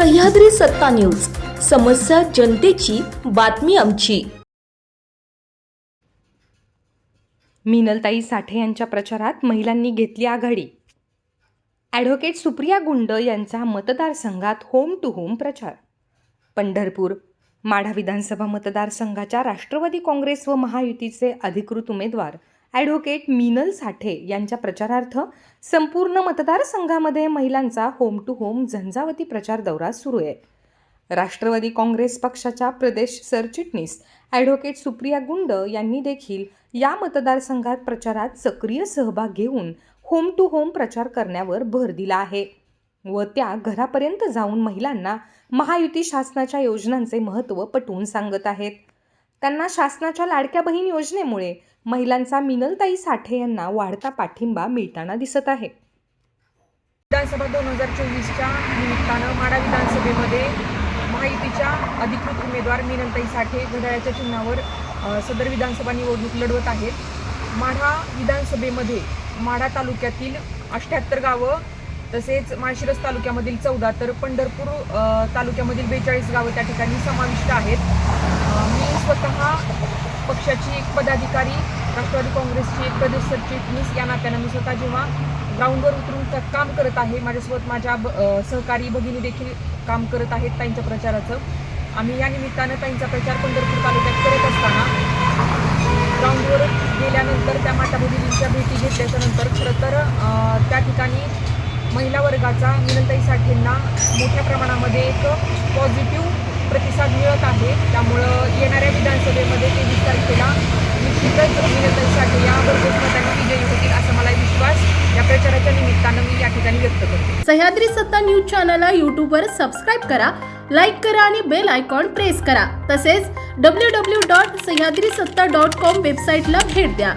सह्याद्री सत्ता न्यूज. समस्या जनतेची बातमी आमची. मिनलताई साठे यांच्या प्रचारात महिलांनी घेतली आघाडी. ॲडव्होकेट सुप्रिया गुंड यांचा मतदारसंघात होम टू होम प्रचार. पंढरपूर माढा विधानसभा मतदारसंघाच्या राष्ट्रवादी काँग्रेस व महायुतीचे अधिकृत उमेदवार ॲडव्होकेट मिनल साठे यांच्या प्रचारार्थ संपूर्ण मतदारसंघामध्ये महिलांचा होम टू होम झंझावती प्रचार दौरा सुरू आहे. राष्ट्रवादी काँग्रेस पक्षाच्या प्रदेश सरचिटणीस ॲडव्होकेट सुप्रिया गुंड यांनी देखील या मतदारसंघात प्रचारात सक्रिय सहभाग घेऊन होम टू होम प्रचार करण्यावर भर दिला आहे व त्या घरापर्यंत जाऊन महिलांना महायुती शासनाच्या योजनांचे महत्त्व पटवून सांगत आहेत. त्यांना शासनाच्या लाडक्या बहीण योजनेमुळे महिलांचा मिनलताई साठे यांना वाढता पाठिंबा मिळताना दिसत आहे. विधानसभा दोन हजार चोवीसच्या निमित्तानं माडा विधानसभेमध्ये महायुतीच्या अधिकृत उमेदवार मिनलताई साठे घड्याळ्याच्या चिन्हावर सदर विधानसभा निवडणूक लढवत आहेत. माढा विधानसभेमध्ये माढा तालुक्यातील अठ्ठ्याहत्तर गावं तसेच माळशिरस तालुक्यामधील चौदा तर पंढरपूर तालुक्यामधील बेचाळीस गावं त्या ठिकाणी समाविष्ट आहेत. स्वतः पक्षाची एक पदाधिकारी राष्ट्रवादी काँग्रेसची एक प्रदेश सरचिटणीस या नात्यानं मी स्वतः जेव्हा ग्राउंडवर उतरून काम करत आहे माझ्यासोबत माझ्या ब- सहकारी भगिनी देखील काम करत आहेत त्यांच्या प्रचाराचं. आम्ही या निमित्तानं त्यांचा प्रचार पंढरपूर तालुक्यात करत असताना ग्राउंडवर गेल्यानंतर त्या माता भगिनींच्या भेटी घेतल्याच्या नंतर खरं तर त्या ठिकाणी महिला वर्गाचा मिनलताई साठेंना मोठ्या प्रमाणामध्ये एक पॉझिटिव्ह प्रतिसाद मिळत आहे. त्यामुळे लोकसभेमध्ये विधानसभेमध्ये तेवीस तारखेला निश्चितच मिनलताई साठे या भरघोस विजयी होतील असा मला विश्वास. या प्रचाराच्या निमित्तानं मी या ठिकाणी व्यक्त करते. सह्याद्री सत्ता न्यूज चॅनलला यूट्यूबवर सबस्क्राईब करा लाईक करा आणि बेल आयकॉन प्रेस करा. तसेच डब्ल्यू डब्ल्यू डॉट सह्याद्री सत्ता डॉट कॉम वेबसाईटला भेट द्या.